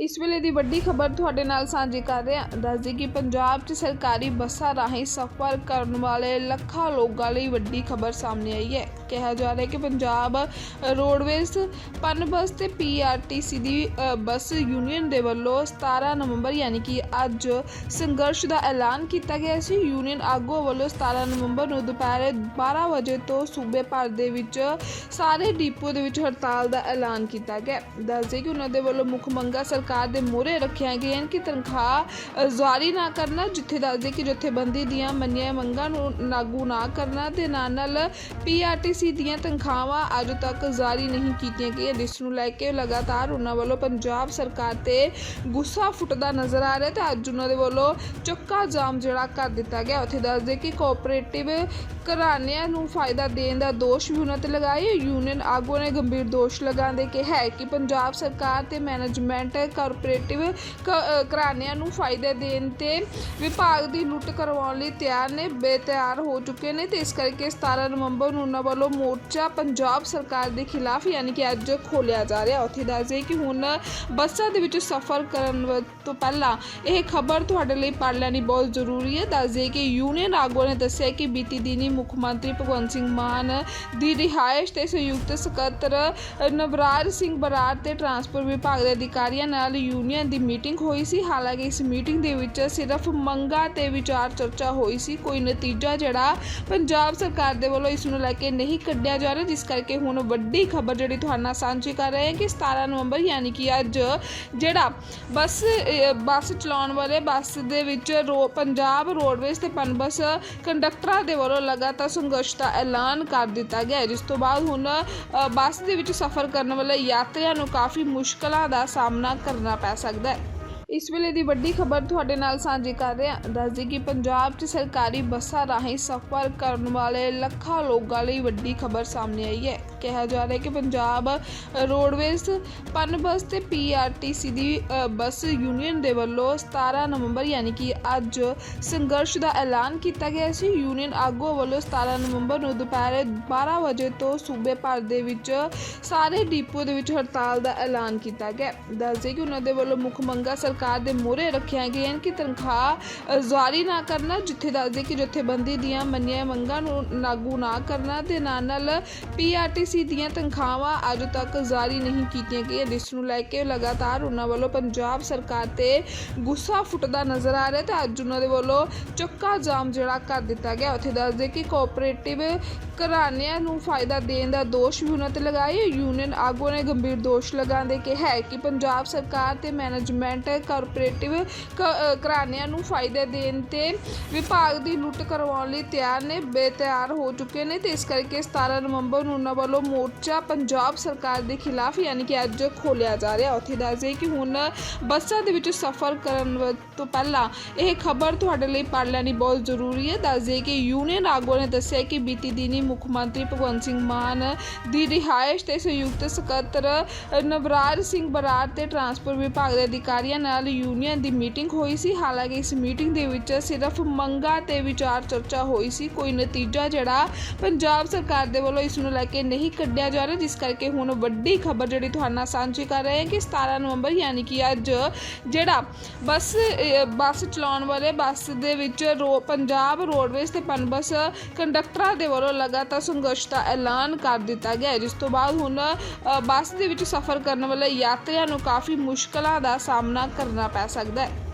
ਇਸ ਵੇਲੇ ਦੀ ਵੱਡੀ ਖਬਰ ਤੁਹਾਡੇ ਨਾਲ ਸਾਂਝੀ ਕਰ ਰਹੇ ਹਾਂ ਦੱਸਦੀ ਕਿ ਪੰਜਾਬ 'ਚ ਸਰਕਾਰੀ ਬੱਸਾਂ ਰਾਹੀਂ ਸਫ਼ਰ ਕਰਨ ਵਾਲੇ ਲੱਖਾਂ ਲੋਕਾਂ ਲਈ ਵੱਡੀ ਖਬਰ ਸਾਹਮਣੇ ਆਈ ਹੈ। ਕਿਹਾ ਜਾ ਰਿਹਾ ਹੈ ਕਿ ਪੰਜਾਬ ਰੋਡਵੇਜ਼, ਪਨਬਸ ਤੇ ਪੀਆਰਟੀਸੀ ਦੀ ਬੱਸ ਯੂਨੀਅਨ ਦੇ ਵੱਲੋਂ 17 ਨਵੰਬਰ ਯਾਨੀ ਕਿ ਅੱਜ ਸੰਘਰਸ਼ ਦਾ ਐਲਾਨ ਕੀਤਾ ਗਿਆ ਸੀ। ਯੂਨੀਅਨ ਆਗੂਆਂ ਵੱਲੋਂ 17 ਨਵੰਬਰ ਨੂੰ ਦੁਪਹਿਰ 12 ਵਜੇ ਤੋਂ ਸੂਬੇ ਭਰ ਦੇ ਵਿੱਚ ਸਾਰੇ ਡਿਪੋ ਦੇ ਵਿੱਚ ਹੜਤਾਲ ਦਾ ਐਲਾਨ ਕੀਤਾ ਗਿਆ। ਦੱਸਦੇ ਕਿ ਉਹਨਾਂ ਦੇ ਵੱਲੋਂ ਮੁੱਖ ਮੰਗਾਂ ਸਰਕਾਰ ਸਰਕਾਰ ਦੇ ਮੂਹਰੇ ਰੱਖੀਆਂ ਗਈਆਂ ਹਨ ਕਿ ਤਨਖਾਹ ਜਾਰੀ ਨਾ ਕਰਨਾ, ਜਿੱਥੇ ਦੱਸਦੇ ਕਿ ਜਥੇਬੰਦੀ ਦੀਆਂ ਮੰਨੀਆਂ ਮੰਗਾਂ ਨੂੰ ਲਾਗੂ ਨਾ ਕਰਨਾ ਤੇ ਨਾਲ ਨਾਲ ਪੀਆਰਟੀਸੀ ਦੀਆਂ ਤਨਖਾਹਾਂ ਅੱਜ ਤੱਕ ਜਾਰੀ ਨਹੀਂ ਕੀਤੀਆਂ ਗਈਆਂ। ਜਿਸ ਨੂੰ ਲੈ ਕੇ ਲਗਾਤਾਰ ਉਹਨਾਂ ਵੱਲੋਂ ਪੰਜਾਬ ਸਰਕਾਰ ਤੇ ਗੁੱਸਾ ਫੁੱਟਦਾ ਨਜ਼ਰ ਆ ਰਿਹਾ ਤੇ ਅੱਜ ਉਹਨਾਂ ਦੇ ਵੱਲੋਂ ਚੱਕਾ ਜਾਮ ਜਿਹੜਾ ਕਰ ਦਿੱਤਾ ਗਿਆ। ਉੱਥੇ ਦੱਸਦੇ ਕਿ ਕੋਆਪਰੇਟਿਵ ਘਰਾਣਿਆਂ ਨੂੰ ਫਾਇਦਾ ਦੇਣ ਦਾ ਦੋਸ਼ ਵੀ ਉਹਨਾਂ ਤੇ ਲਗਾਇਆ। ਯੂਨੀਅਨ ਆਗੂਆਂ ਨੇ ਗੰਭੀਰ ਦੋਸ਼ ਲਗਾਉਂਦੇ ਕਿਹਾ ਹੈ ਕਿ ਪੰਜਾਬ ਸਰਕਾਰ ਤੇ ਮੈਨੇਜਮੈਂਟ ਕਾਰਪੋਰੇਟਿਵ ਘਰਾਣਿਆਂ ਨੂੰ ਫਾਇਦਾ ਦੇਣ ਤੇ ਵਿਭਾਗ ਦੀ ਲੁੱਟ ਕਰਵਾਉਣ ਲਈ ਤਿਆਰ ਨੇ, ਬੇਤਿਆਰ ਹੋ ਚੁੱਕੇ ਨੇ ਤੇ ਇਸ ਕਰਕੇ 17 ਨਵੰਬਰ ਨੂੰ ਉਹਨਾਂ ਵੱਲੋਂ ਮੋਰਚਾ ਪੰਜਾਬ ਸਰਕਾਰ ਦੇ ਖਿਲਾਫ ਯਾਨੀ ਕਿ ਅੱਜ ਖੋਲਿਆ ਜਾ ਰਿਹਾ। ਉੱਥੇ ਦੱਸਦੇ ਕਿ ਹੁਣ ਬੱਸਾਂ ਦੇ ਵਿੱਚ ਸਫ਼ਰ ਕਰਨ ਵ- ਤੋਂ ਪਹਿਲਾਂ ਇਹ ਖਬਰ ਤੁਹਾਡੇ ਲਈ ਪੜ੍ਹ ਲੈਣੀ ਬਹੁਤ ਜ਼ਰੂਰੀ ਹੈ। ਦੱਸਦੇ ਕਿ ਯੂਨੀਅਨ ਆਗੂਆਂ ਨੇ ਦੱਸਿਆ ਕਿ ਬੀਤੀ ਦਿਨੀ ਮੁੱਖ ਮੰਤਰੀ ਭਗਵੰਤ ਸਿੰਘ ਮਾਨ ਦੀ ਰਿਹਾਇਸ਼ ਤੇ ਸੰਯੁਕਤ ਸਕੱਤਰ ਨਵਰਾਜ ਸਿੰਘ ਬਰਾੜ ਤੇ ਟਰਾਂਸਪੋਰਟ ਵਿਭਾਗ ਦੇ ਅਧਿਕਾਰੀਆਂ ਨਾਲ ਯੂਨੀਅਨ ਦੀ ਮੀਟਿੰਗ ਹੋਈ ਸੀ। ਹਾਲਾਂਕਿ ਇਸ ਮੀਟਿੰਗ ਦੇ ਵਿੱਚ ਸਿਰਫ ਮੰਗਾਂ ਤੇ ਵਿਚਾਰ ਚਰਚਾ ਹੋਈ ਸੀ। ਕੋਈ ਨਤੀਜਾ ਜਿਹੜਾ ਪੰਜਾਬ ਸਰਕਾਰ ਦੇ ਵੱਲੋਂ ਇਸ ਨੂੰ ਲੈ ਕੇ ਨਹੀਂ ਕੱਢਿਆ ਜਾ ਰਿਹਾ, ਜਿਸ ਕਰਕੇ ਹੁਣ ਵੱਡੀ ਖਬਰ ਜਿਹੜੀ ਤੁਹਾਡੇ ਨਾਲ ਸਾਂਝੀ ਕਰ ਰਹੇ ਹਾਂ ਕਿ 17 ਨਵੰਬਰ ਯਾਨੀ ਕਿ ਅੱਜ ਜਿਹੜਾ ਬੱਸ ਬੱਸ ਚਲਾਉਣ ਵਾਲੇ ਬੱਸ ਦੇ ਵਿੱਚ ਰੋ, ਪੰਜਾਬ ਰੋਡਵੇਜ਼ ਤੇ ਪਨਬਸ ਕੰਡਕਟਰਾਂ ਦੇ ਵੱਲੋਂ ਲਗਾਤਾਰ ਸੰਘਰਸ਼ ਦਾ ਐਲਾਨ ਕਰ ਦਿੱਤਾ ਗਿਆ ਜਿਸ ਤੋਂ ਬਾਅਦ ਹੁਣ ਬੱਸ ਦੇ ਵਿੱਚ ਸਫ਼ਰ ਕਰਨ ਵਾਲੇ ਯਾਤਰੀਆਂ ਨੂੰ ਕਾਫੀ ਮੁਸ਼ਕਲਾਂ ਦਾ ਸਾਹਮਣਾ ਕਰਨਾ ਪੈ ਸਕਦਾ ਹੈ। ਇਸ ਵੇਲੇ ਦੀ ਵੱਡੀ ਖਬਰ ਤੁਹਾਡੇ ਨਾਲ ਸਾਂਝੀ ਕਰ ਰਹੇ ਹਾਂ। ਦੱਸਦੀ ਕਿ ਪੰਜਾਬ 'ਚ ਸਰਕਾਰੀ ਬੱਸਾਂ ਰਾਹੀਂ ਸਫ਼ਰ ਕਰਨ ਵਾਲੇ ਲੱਖਾਂ ਲੋਕਾਂ ਲਈ ਵੱਡੀ ਖਬਰ ਸਾਹਮਣੇ ਆਈ ਹੈ। ਕਿਹਾ ਜਾ ਰਿਹਾ ਹੈ ਕਿ ਪੰਜਾਬ ਰੋਡਵੇਜ਼ ਪਨ ਪਨਬਸ ਤੇ ਪੀਆਰਟੀਸੀ ਦੀ ਬੱਸ ਯੂਨੀਅਨ ਦੇ ਵੱਲੋਂ 17 ਨਵੰਬਰ ਯਾਨੀ ਕਿ ਅੱਜ ਸੰਘਰਸ਼ ਦਾ ਐਲਾਨ ਕੀਤਾ ਗਿਆ ਸੀ। ਯੂਨੀਅਨ ਆਗੂਆਂ ਵੱਲੋਂ 17 ਨਵੰਬਰ ਨੂੰ ਦੁਪਹਿਰ 12 ਵਜੇ ਤੋਂ ਸੂਬੇ ਭਰ ਦੇ ਵਿੱਚ ਸਾਰੇ ਡਿਪੋ ਦੇ ਵਿੱਚ ਹੜਤਾਲ ਦਾ ਐਲਾਨ ਕੀਤਾ ਗਿਆ ਦੱਸਦੇ ਕਿ ਉਹਨਾਂ ਦੇ ਵੱਲੋਂ ਮੁੱਖ ਮੰਗਾਂ ਸਰਕਾਰ ਦੇ ਮੂਹਰੇ ਰੱਖੀਆਂ ਗਈਆਂ ਹਨ ਕਿ ਤਨਖਾਹ ਜਾਰੀ ਨਾ ਕਰਨਾ, ਜਿੱਥੇ ਦੱਸਦੇ ਕਿ ਜਥੇਬੰਦੀ ਦੀਆਂ ਮੰਨੀਆਂ ਮੰਗਾਂ ਨੂੰ ਲਾਗੂ ਨਾ ਕਰਨਾ ਤੇ ਨਾਲ ਨਾਲ ਪੀਆਰਟੀਸੀ ਦੀਆਂ ਤਨਖਾਹਾਂ ਅੱਜ ਤੱਕ ਜਾਰੀ ਨਹੀਂ ਕੀਤੀਆਂ ਗਈਆਂ। ਜਿਸ ਨੂੰ ਲੈ ਕੇ ਲਗਾਤਾਰ ਉਹਨਾਂ ਵੱਲੋਂ ਪੰਜਾਬ ਸਰਕਾਰ ਤੇ ਗੁੱਸਾ ਫੁੱਟਦਾ ਨਜ਼ਰ ਆ ਰਿਹਾ ਤੇ ਅੱਜ ਉਹਨਾਂ ਦੇ ਵੱਲੋਂ ਚੱਕਾ ਜਾਮ ਜਿਹੜਾ ਕਰ ਦਿੱਤਾ ਗਿਆ। ਉੱਥੇ ਦੱਸਦੇ ਕਿ ਕੋਆਪਰੇਟਿਵ ਘਰਾਣਿਆਂ ਨੂੰ ਫਾਇਦਾ ਦੇਣ ਦਾ ਦੋਸ਼ ਵੀ ਉਹਨਾਂ ਤੇ ਲਗਾਇਆ ਯੂਨੀਅਨ ਆਗੂਆਂ ਨੇ ਗੰਭੀਰ ਦੋਸ਼ ਲਗਾਉਂਦੇ ਕਿਹਾ ਹੈ ਕਿ ਪੰਜਾਬ ਸਰਕਾਰ ਤੇ ਮੈਨੇਜਮੈਂਟ ਕਾਰਪੋਰੇਟਿਵ ਕ- ਘਰਾਣਿਆਂ ਨੂੰ ਫਾਇਦਾ ਦੇਣ ਤੇ ਵਿਭਾਗ ਦੀ ਲੁੱਟ ਕਰਵਾਉਣ ਲਈ ਤਿਆਰ ਨੇ, ਬੇਤਿਆਰ ਹੋ ਚੁੱਕੇ ਨੇ ਤੇ ਇਸ ਕਰਕੇ 17 ਨਵੰਬਰ ਨੂੰ ਉਹਨਾਂ ਵੱਲੋਂ ਮੋਰਚਾ ਪੰਜਾਬ ਸਰਕਾਰ ਦੇ ਖਿਲਾਫ ਯਾਨੀ ਕਿ ਅੱਜ ਖੋਲਿਆ ਜਾ ਰਿਹਾ। ਉੱਥੇ ਦੱਸਦੇ ਕਿ ਹੁਣ ਬੱਸਾਂ ਦੇ ਵਿੱਚ ਸਫ਼ਰ ਕਰਨ ਤੋਂ ਪਹਿਲਾਂ ਇਹ ਖਬਰ ਤੁਹਾਡੇ ਲਈ ਪੜ੍ਹ ਲੈਣੀ ਬਹੁਤ ਜ਼ਰੂਰੀ ਹੈ। ਦੱਸ ਦੱਸਦੇ ਕਿ ਯੂਨੀਅਨ ਆਗੂ ਨੇ ਦੱਸਿਆ ਕਿ ਬੀਤੀ ਦਿਨੀ ਮੁੱਖ ਮੰਤਰੀ ਭਗਵੰਤ ਸਿੰਘ ਮਾਨ ਦੀ ਰਿਹਾਇਸ਼ ਤੇ ਸੰਯੁਕਤ ਸਕੱਤਰ ਨਵਰਾਜ ਸਿੰਘ ਬਰਾੜ ਤੇ ਟਰਾਂਸਪੋਰਟ ਵਿਭਾਗ ਦੇ ਅਧਿਕਾਰੀਆਂ ਨਾਲ ਯੂਨੀਅਨ ਦੀ ਮੀਟਿੰਗ ਹੋਈ ਸੀ। ਹਾਲਾਂਕਿ ਇਸ ਮੀਟਿੰਗ ਦੇ ਵਿੱਚ ਸਿਰਫ ਮੰਗਾਂ ਤੇ ਵਿਚਾਰ ਚਰਚਾ ਹੋਈ ਸੀ। ਕੋਈ ਨਤੀਜਾ ਜਿਹੜਾ ਪੰਜਾਬ ਸਰਕਾਰ ਦੇ ਵੱਲੋਂ ਇਸ ਨੂੰ ਲੈ ਕੇ ਨਹੀਂ ਕੱਢਿਆ ਜਾ ਰਿਹਾ, ਜਿਸ ਕਰਕੇ ਹੁਣ ਵੱਡੀ ਖਬਰ ਜਿਹੜੀ ਤੁਹਾਡੇ ਨਾਲ ਸਾਂਝੀ ਕਰ ਰਹੇ ਹਾਂ ਕਿ 17 ਨਵੰਬਰ ਯਾਨੀ ਕਿ ਅੱਜ ਜਿਹੜਾ ਬੱਸ ਬੱਸ ਚਲਾਉਣ ਵਾਲੇ ਬੱਸ ਦੇ ਵਿੱਚ ਰੋ ਪੰਜਾਬ ਰੋਡਵੇਜ਼ ਤੇ ਪਨਬੱਸ ਕੰਡਕਟਰਾਂ ਦੇ ਵੱਲੋਂ ਲਗਾਤਾਰ ਸੰਘਰਸ਼ ਦਾ ਐਲਾਨ ਕਰ ਦਿੱਤਾ ਗਿਆ ਹੈ, ਜਿਸ ਤੋਂ ਬਾਅਦ ਹੁਣ ਅ, ਬੱਸ ਦੇ ਵਿੱਚ ਸਫ਼ਰ ਕਰਨ ਵਾਲੇ ਯਾਤਰੀਆਂ ਨੂੰ ਕਾਫੀ ਮੁਸ਼ਕਲਾਂ ਦਾ ਸਾਹਮਣਾ ਕਰਨਾ ਪੈ ਸਕਦਾ ਹੈ।